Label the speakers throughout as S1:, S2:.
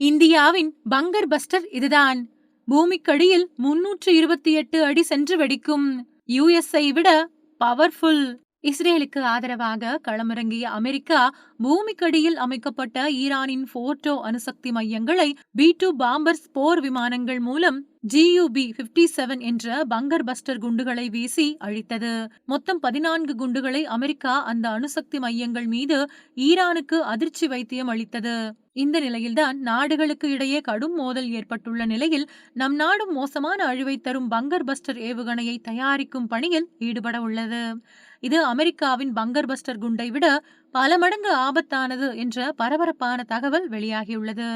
S1: இந்தியாவின் பங்கர் பஸ்டர் இதுதான். பூமிக்கடியில் முன்னூற்று இருபத்தி எட்டு அடி சென்று வெடிக்கும். யுஎஸ்ஐ விட பவர்ஃபுல் இஸ்ரேலுக்கு ஆதரவாக களமிறங்கிய அமெரிக்கா பூமிக்கடியில் அமைக்கப்பட்ட ஈரானின் போர்டோ அணுசக்தி மையங்களை பி டூ பாம்பர்ஸ் போர் விமானங்கள் மூலம் ஜியூபி பிப்டி செவன் என்ற பங்கர் பஸ்டர் குண்டுகளை வீசி அழித்தது. மொத்தம் பதினான்கு குண்டுகளை அமெரிக்கா அந்த அணுசக்தி மையங்கள் மீது ஈரானுக்கு அதிர்ச்சி வைத்தியம் அளித்தது. இந்த நிலையில்தான் நாடுகளுக்கு இடையே கடும் மோதல் ஏற்பட்டுள்ள நிலையில் நம் நாடும் மோசமான அழிவை தரும் பங்கர் பஸ்டர் ஏவுகணையை தயாரிக்கும் பணியில் ஈடுபட உள்ளது. இது அமெரிக்காவின் பங்கர் பஸ்டர் குண்டை விட பல மடங்கு ஆபத்தானது என்ற பரபரப்பான தகவல் வெளியாகியுள்ளது.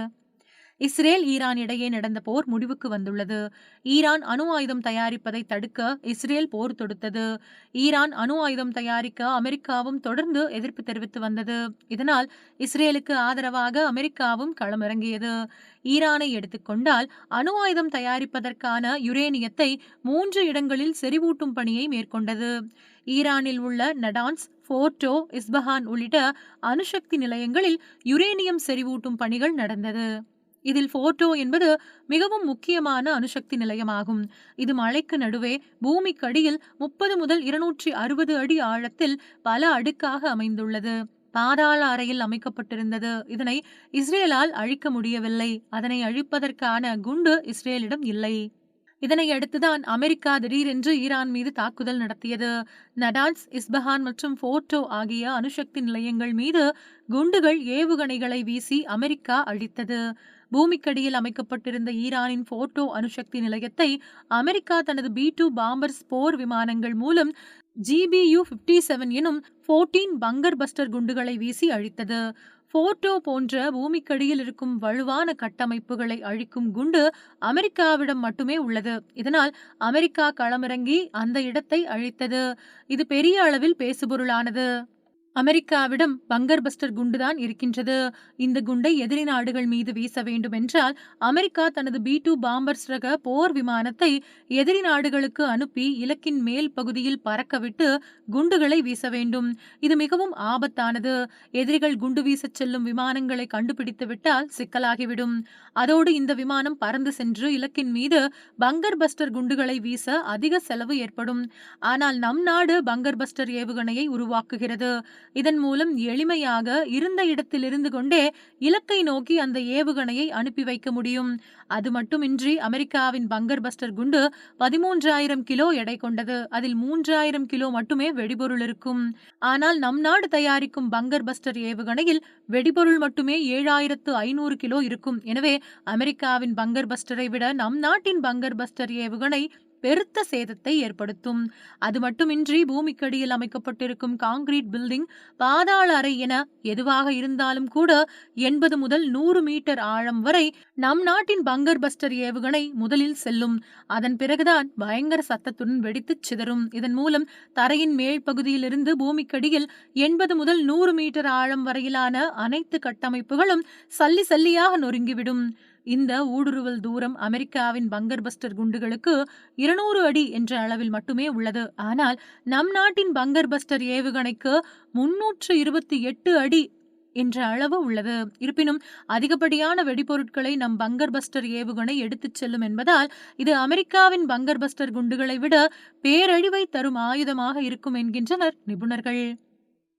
S1: இஸ்ரேல் ஈரான் இடையே நடந்த போர் முடிவுக்கு வந்துள்ளது. ஈரான் அணு ஆயுதம் தயாரிப்பதை தடுக்க இஸ்ரேல் போர் தொடுத்தது. ஈரான் அணு ஆயுதம் தயாரிக்க அமெரிக்காவும் தொடர்ந்து எதிர்ப்பு தெரிவித்து வந்தது. இதனால் இஸ்ரேலுக்கு ஆதரவாக அமெரிக்காவும் களமிறங்கியது. ஈரானை எடுத்துக்கொண்டால் அணு ஆயுதம் தயாரிப்பதற்கான யுரேனியத்தை மூன்று இடங்களில் செறிவூட்டும் பணியை மேற்கொண்டது. ஈரானில் உள்ள நடான்ஸ் போர்டோ இஸ்பஹான் உள்ளிட்ட அணுசக்தி நிலையங்களில் யுரேனியம் செறிவூட்டும் பணிகள் நடந்தது. இதில் போர்டோ என்பது மிகவும் முக்கியமான அணுசக்தி நிலையமாகும். இது மழைக்கு நடுவே பூமிக்கடியில் முப்பது முதல் இருநூற்றி அறுபது அடி ஆழத்தில் பல அடுக்காக அமைந்துள்ளது. பாதாள அறையில் அமைக்கப்பட்டிருந்தது. இதனை இஸ்ரேலால் அழிக்க முடியவில்லை. அதனை அழிப்பதற்கான குண்டு இஸ்ரேலிடம் இல்லை. இதனை அடுத்துதான் அமெரிக்கா திடீரென்று ஈரான் மீது தாக்குதல் நடத்தியது. நடான்ஸ் இஸ்பஹான் மற்றும் போர்டோ ஆகிய அணுசக்தி நிலையங்கள் மீது குண்டுகள் ஏவுகணைகளை வீசி அமெரிக்கா அழித்தது. பூமிக்கடியில் அமைக்கப்பட்டிருந்த ஈரானின் போர்டோ அணுசக்தி நிலையத்தை அமெரிக்கா தனது பி டூ பாம்பர்ஸ் போர் விமானங்கள் மூலம் ஜிபியு பிப்டி செவன் எனும் ஃபோர்டீன் பங்கர் பஸ்டர் குண்டுகளை வீசி அழித்தது. போர்டோ போன்ற பூமிக்கடியில் இருக்கும் வலுவான கட்டமைப்புகளை அழிக்கும் குண்டு அமெரிக்காவிடம் மட்டுமே உள்ளது. இதனால் அமெரிக்கா களமிறங்கி அந்த இடத்தை அழித்தது. இது பெரிய அளவில் பேசுபொருளானது. அமெரிக்காவிடம் பங்கர் பஸ்டர் குண்டுதான் இருக்கின்றது. இந்த குண்டை எதிரி நாடுகள் மீது வீச வேண்டும் என்றால் அமெரிக்கா தனது பி டூ பாம்பர்ஸ் ரக போர் விமானத்தை எதிரி நாடுகளுக்கு அனுப்பி இலக்கின் மேல் பகுதியில் பறக்கவிட்டு குண்டுகளை வீச வேண்டும். இது மிகவும் ஆபத்தானது. எதிரிகள் குண்டு வீசச் செல்லும் விமானங்களை கண்டுபிடித்து விட்டால் சிக்கலாகிவிடும். அதோடு இந்த விமானம் பறந்து சென்று இலக்கின் மீது பங்கர் பஸ்டர் குண்டுகளை வீச அதிக செலவு ஏற்படும். ஆனால் நம் நாடு பங்கர் பஸ்டர் ஏவுகணையை உருவாக்குகிறது. இதன் மூலம் எளிமையாக இருந்த இடத்தில் இருந்து கொண்டே இலக்கை நோக்கி அந்த ஏவுகணையை அனுப்பி வைக்க முடியும். அது மட்டுமின்றி அமெரிக்காவின் பங்கர் பஸ்டர் குண்டு பதிமூன்றாயிரம் கிலோ எடை கொண்டது. அதில் மூன்றாயிரம் கிலோ மட்டுமே வெடிபொருள் இருக்கும். ஆனால் நம் நாடு தயாரிக்கும் பங்கர் பஸ்டர் ஏவுகணையில் வெடிபொருள் மட்டுமே ஏழாயிரத்து ஐநூறு கிலோ இருக்கும். எனவே அமெரிக்காவின் பங்கர் பஸ்டரை விட நம் நாட்டின் பங்கர் பஸ்டர் ஏவுகணை பெருத்த சேதத்தை ஏற்படுத்தும். அது மட்டுமின்றி பூமிக்கடியில் அமைக்கப்பட்டிருக்கும் காங்கிரீட் பில்டிங் பாதாள அறை என எதுவாக இருந்தாலும் கூட எண்பது முதல் நூறு மீட்டர் ஆழம் வரை நம் நாட்டின் பங்கர் பஸ்டர் ஏவுகணை முதலில் செல்லும். அதன் பிறகுதான் பயங்கர சத்தத்துடன் வெடித்துச் சிதறும். இதன் மூலம் தரையின் மேல் பகுதியிலிருந்து பூமிக்கடியில் எண்பது முதல் நூறு மீட்டர் ஆழம் வரையிலான அனைத்து கட்டமைப்புகளும் சல்லி சல்லியாக நொறுங்கிவிடும். இந்த ஊடுருவல் தூரம் அமெரிக்காவின் பங்கர் பஸ்டர் குண்டுகளுக்கு இருநூறு அடி என்ற அளவில் மட்டுமே உள்ளது. ஆனால் நம் நாட்டின் பங்கர் பஸ்டர் ஏவுகணைக்கு முன்னூற்று இருபத்தி எட்டு அடி என்ற அளவு உள்ளது. இருப்பினும் அதிகப்படியான வெடிபொருட்களை நம் பங்கர் பஸ்டர் ஏவுகணை எடுத்துச் செல்லும் என்பதால் இது அமெரிக்காவின் பங்கர் பஸ்டர் குண்டுகளை விட பேரழிவை தரும் ஆயுதமாக இருக்கும் என்கின்றனர் நிபுணர்கள்.